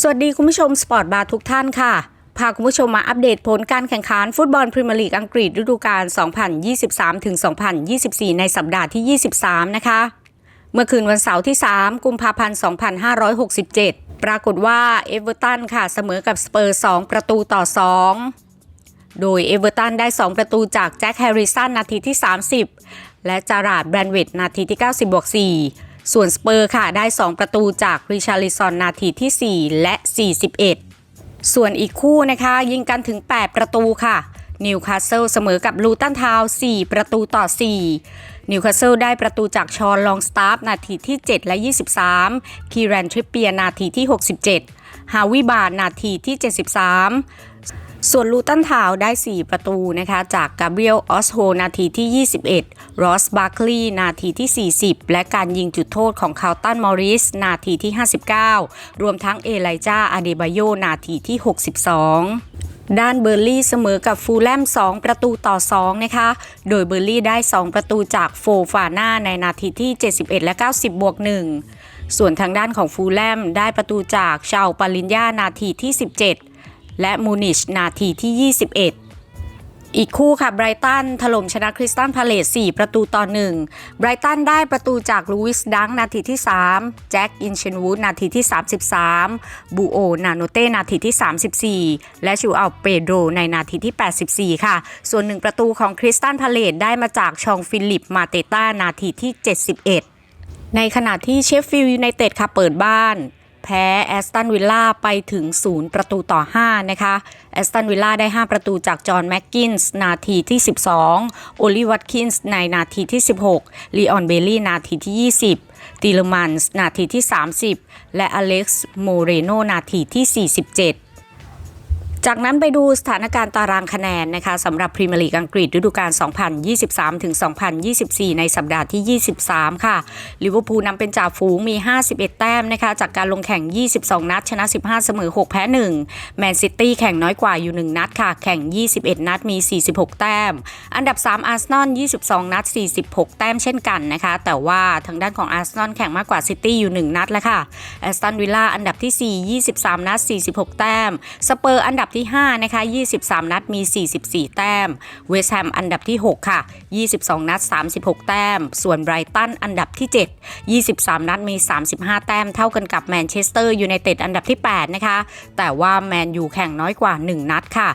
สวัสดีคุณผู้ชมสปอร์ตบาร์ทุกท่านค่ะ พาคุณผู้ชมมาอัปเดตผลการแข่งขันฟุตบอลพรีเมียร์ลีกอังกฤษฤดูกาล 2023-2024 ในสัปดาห์ที่ 23 นะคะ เมื่อคืนวันเสาร์ที่ 3 กุมภาพันธ์ 2567 ปรากฏว่าเอเวอร์ตันค่ะเสมอกับสเปอร์ 2 ประตูต่อ 2 โดยเอเวอร์ตันได้ 2 ประตูจากแจ็คแฮร์ริสันนาทีที่ 30 และจาราดแบรนเวตนาทีที่ 90บวก4 ส่วนสเปอร์ค่ะได้ 2 ประตูจากริชาลิซอนนาทีที่ 4 และ 41 ส่วนอีกคู่นะคะ ยิงกันถึง 8 ประตูค่ะนิวคาสเซิลเสมอกับลูตันทาว4ประตูต่อ 4 นิวคาสเซิลได้ประตูจากชอนลองสตาร์ฟนาทีที่ 7 และ 23 คีแรนทริปเปียนาทีที่ 67 ฮาวิบาร์นาทีที่ 73 ส่วนลูตันทาวได้ 4 ประตูนะคะจากกาเบรียลออสโฮนาทีที่ 21 รอสบาร์คลีย์นาทีที่ 40 และการยิงจุดโทษของคาวตันมอริส นาทีที่ 59 รวมทั้งเอไลจาอาเดบาโยนาทีที่ 62ด้านเบอร์ลี่เสมอกับฟูลแลม 2 ประตูต่อ 2 นะคะ โดยเบอร์ลี่ได้ 2 ประตูจากโฟฟาน่าในนาทีที่ 71 และ 90 บวก 1 ส่วนทางด้านของฟูลแลมได้ประตูจากชาวปาลินยานาทีที่ 17 และมูนิชนาทีที่ 21อีกคู่ค่ะไบรตันถล่มชนะคริสตันพาเลต4ประตูต่อ1ไบรตันได้ประตูจากลูวิสดังนาทีที่ 3 แจ็คอินเชนวูดนาทีที่ 33 บูโอ นาโนเต้นาทีที่ 34 และชูอัลเปโดในนาทีที่ 84 ค่ะ ส่วนหนึ่งประตูของคริสตันพาเลตได้มาจากชองฟิลิปมาเตต้านาทีที่ 71ในขณะที่เชฟฟิลด์ยูไนเต็ดค่ะเปิดบ้าน แพ้แอสตันวิลล่าไปถึง 0 ประตูต่อ 5 นะคะ แอสตันวิลล่าได้ 5 ประตูจากจอห์นแม็กกินส์นาทีที่ 12 โอลิวัตคินส์ในนาทีที่ 16 ลีออนเบลลี่นาทีที่ 20 ติลมันส์นาทีที่ 30 และอเล็กซ์โมเรโนนาทีที่ 47 จากนั้นไปดูสถานการณ์ตารางคะแนนนะคะสำหรับพรีเมียร์ลีกอังกฤษฤดูกาล 2023-2024 ในสัปดาห์ที่ 23 ค่ะ ลิเวอร์พูลนำเป็นจ่าฝูงมี 51 แต้มนะคะจากการลงแข่ง 22 นัด ชนะ 15 เสมอ 6 แพ้ 1 แมนซิตี้แข่งน้อยกว่าอยู่ 1 นัดค่ะ แข่ง 21 นัดมี 46 แต้ม อันดับ 3 อาร์เซนอล 22 นัด 46 แต้มเช่นกันนะคะ แต่ว่าทางด้านของอาร์เซนอลแข่งมากกว่าซิตี้อยู่ 1 นัดแล้วค่ะแอสตันวิลล่าอันดับที่ 4 23 นัด 46 แต้ม สเปอร์อันดับที่ 5 นะคะ 23 นัดมี 44 แต้ม เวสต์แฮมอันดับที่ 6 ค่ะ 22 นัด 36 แต้ม ส่วนไบรตันอันดับที่ 7 23 นัดมี 35 แต้ม เท่ากันกับแมนเชสเตอร์ยูไนเต็ดอันดับที่ 8 นะคะ แต่ว่าแมนยูแข่งน้อยกว่า 1 นัดค่ะ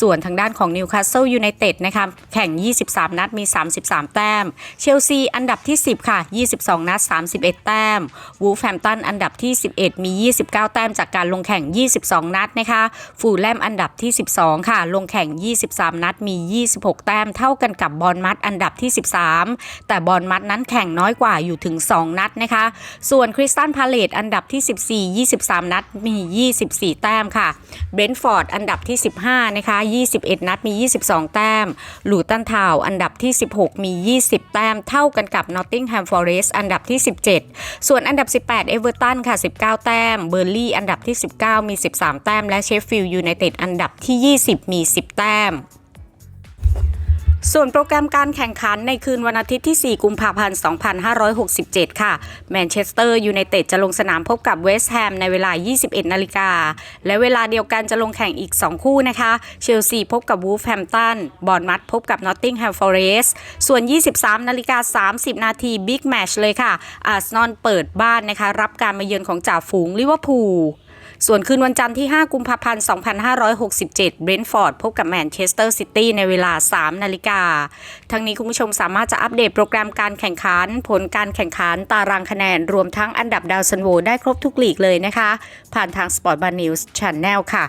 ส่วนทางด้านของนิวคาสเซิลยูไนเต็ดนะคะ แข่ง 23 นัดมี 33 แต้ม เชลซีอันดับที่ 10 ค่ะ 22 นัด 31 แต้ม วูฟแฮมตันอันดับที่ 11 มี 29 แต้มจากการลงแข่ง 22 นัดนะคะ ฟูลแลมอันดับที่ 12 ค่ะ ลงแข่ง 23 นัดมี 26 แต้มเท่ากันกับบอลมัดอันดับที่ 13 แต่บอลมัดนั้นแข่งน้อยกว่าอยู่ถึง 2 นัดนะคะ ส่วนคริสตันพาเลตอันดับที่ 14 23 นัดมี 24 แต้มค่ะเบรนท์ฟอร์ดอันดับที่ 15 นะคะ 21 นัดมี 22 แต้มลูตันทาวอันดับที่ 16 มี 20 แต้มเท่ากันกับนอตติงแฮมฟอร์เรสอันดับที่ 17 ส่วนอันดับ 18 เอเวอร์ตันค่ะ 19 แต้มเบอร์ลี่อันดับที่ 19 มี 13 แต้มและเชฟฟิลด์ยูไนเต็ดอันดับที่ 20 มี 10 แต้มส่วนโปรแกรมการแข่งขันในคืนวันอาทิตย์ที่ 4 กุมภาพันธ์ 2567 ค่ะ แมนเชสเตอร์ยูไนเต็ดจะลงสนามพบกับเวสต์แฮมในเวลา 21 นาฬิกา และเวลาเดียวกันจะลงแข่งอีก 2 คู่นะคะ เชลซีพบกับวูฟแฮมตัน บอร์นมัดพบกับนอตติงแฮมฟอเรสส่วน 23 นาฬิกา 30 นาทีบิ๊กแมชเลยค่ะ อาร์เซนอลเปิดบ้านนะคะ รับการมาเยือนของจ่าฝูงลิเวอร์พูล ส่วนคืนวันจันทร์ที่ 5 กุมภาพันธ์ 2567 เบรนท์ฟอร์ดพบกับแมนเชสเตอร์ซิตี้ในเวลา 3 นาฬิกา ทั้งนี้คุณผู้ชมสามารถจะอัปเดตโปรแกรมการแข่งขัน ผลการแข่งขัน ตารางคะแนน รวมทั้งอันดับดาวซันโวได้ครบทุกลีกเลยนะคะ ผ่านทาง Sport Bar News Channel ค่ะ